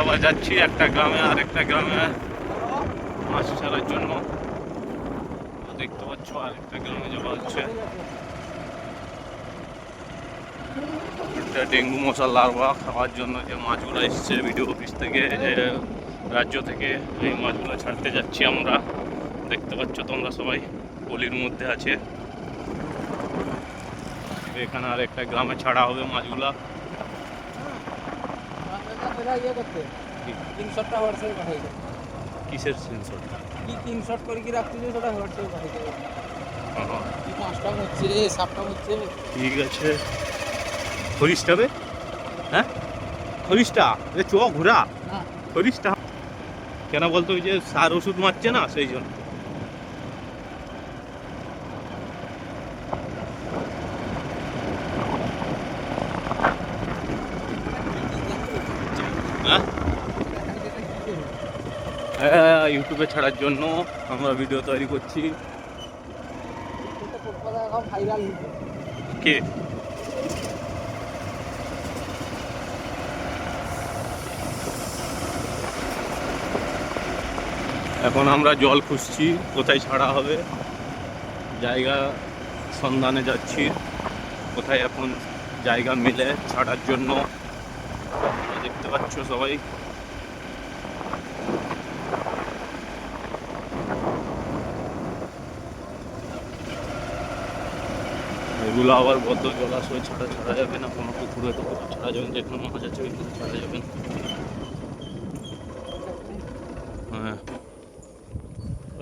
আবার যাচ্ছি একটা গ্রামে আর একটা গ্রামে। মাছ ছাড়ার জন্য। দেখতে পাচ্ছ আর একটা গ্রামে যাওয়া হচ্ছে। ডেঙ্গু মশার লার্ভা খাওয়ার জন্য যে মাছগুলো এসছে ভিডিও অফিস থেকে রাজ্য থেকে, এই মাছগুলো ছাড়তে যাচ্ছি আমরা। দেখতে পাচ্ছ তোমরা সবাই, গলির মধ্যে আছে। এখানে আর একটা গ্রামে ছাড়া হবে মাছগুলা। ইয়ে করতে। হোয়াটসঅ্যাপে কিসের কি তিনশট করে কি রাখতে সেটা হোয়াটসঅ্যাপে কি পাঁচটা হচ্ছে সাতটা হচ্ছে ঠিক আছে। হরিশটা বে হ্যাঁ? হরিশটা? এ চ ঘোরা। হরিশটা। কেন বলতো ওই যে সার ওষুধ মারছে না সেই জন্য হ্যাঁ হ্যাঁ ইউটিউবে ছাড়ার জন্য আমরা ভিডিও তৈরি করছি। কে? এখন আমরা জল খুঁজছি, কোথায় ছাড়া হবে। জায়গা সন্ধানে যাচ্ছি, কোথায় এখন জায়গা মিলে ছাড়ার জন্য। দেখতে পাচ্ছ সবাই? এগুলো আবার বদ্ধ জলাশয় ছাড়া ছাড়া যাবে না, কোনো পুকুরে তো ছাড়া যাবে যেখানে মাছ আছে ওইখানে ছাড়া যাবে না। হ্যাঁ।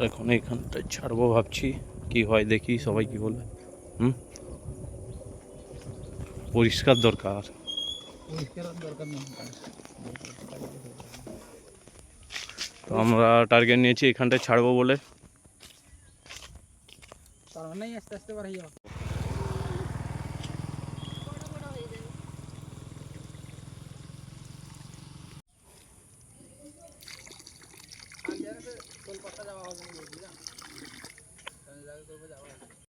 এখন এইখানটা ছাড়বো ভাবছি, কি হয় দেখি, সবাই কি বলে? হুম? পরিষ্কার দরকার। তো আমরা টার্গেট নিয়েছি, এখানটায় ছাড়বো বলে। তার মানে আস্তে আস্তে বাড়াই যাও কলকাতা যাওয়া হবে না বুঝলা যাওয়া হবে